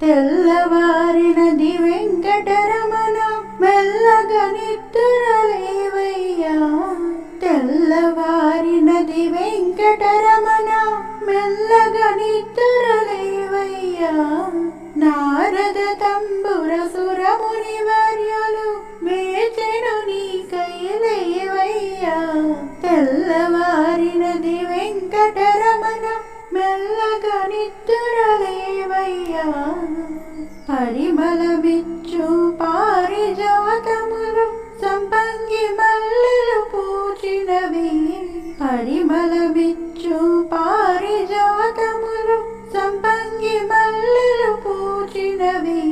తెల్లవారినది వెంకటరమణ మెల్లగా నిద్దురలేవయ్యా తెల్లవారినది వెంకటరమణ మెల్లగా నిద్దురలేవయ్యా నారద తంబుర సురముని వర్యులు వేచెను నీ కైలేవయ్యా. తెల్ల పరిమళమిచ్చు పారిజాతములు సంపంగి మల్లెలు పూచినవి. పరిమళమిచ్చు పారిజాతములు సంపంగి మల్లెలు పూచినవి.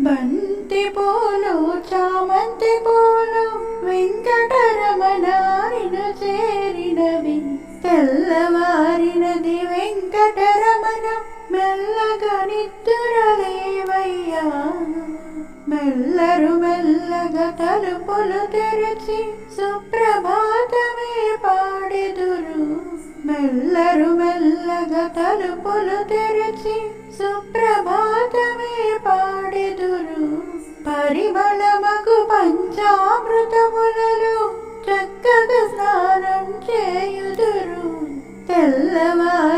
బంతి పూలు చామంతి పూలు వెంకటరమణారిను చేరినవి. తెల్లవారినది వెంకటరమణ మెల్లగా నిద్రలేవయ్యా. మెల్లరు మెల్లగా తలుపులు తెరచి సుప్రభాతమే పాడెదురు. మెల్లరు మెల్లగా తలుపులు తెరచి సుప్రభాతమే పాడెదురు. పరిమళమగు పంచామృతములలో చక్కగా స్నానం చేయుదురు. తెల్లవారు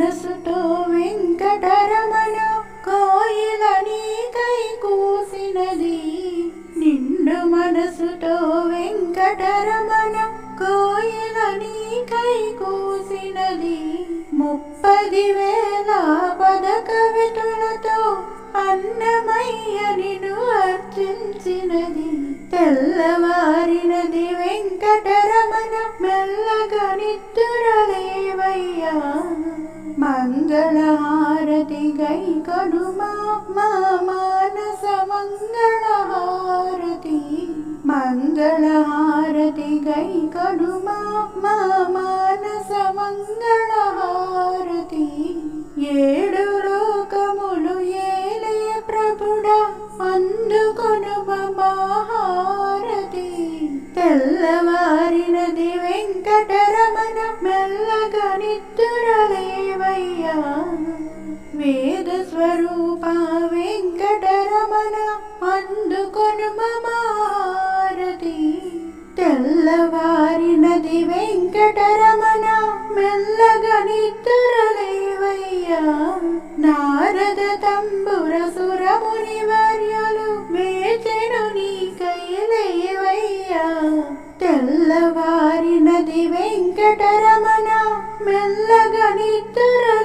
మనసుతో వెంకటరమణ కోయిల నీకై కూసినది. నిండు మనసుతో వెంకటరమణ కోయిల నీకై కూసినది. ముప్పది వేల పద కవితులతో అన్నమయ్య నిన్ను అర్చించినది. తెల్లవారినది వెంకటరమణ మంగళహారతి గై కడుమా మా మానస మంగళహారతి మంగళహారతి గై కడుమా మా మానస మంగళహారతి ఏడు లోకములు ఏలే ప్రభుడ అందుకొను మహారతి తెల్లవారినది వెంకటరమణ మెల్లగా నిద్దురలేవయ్యా. స్వరూప వెంకటరమణ అందుకొను మమారతి తెల్లవారినది వెంకటరమణ మెల్లగా నిద్రలేవయ్యా. నారద తంబుర సురముని వర్యులు వేచెను నీకైలేవయ్యా తెల్లవారినది వెంకటరమణ మెల్లగా నిద్దురలేవయ్యా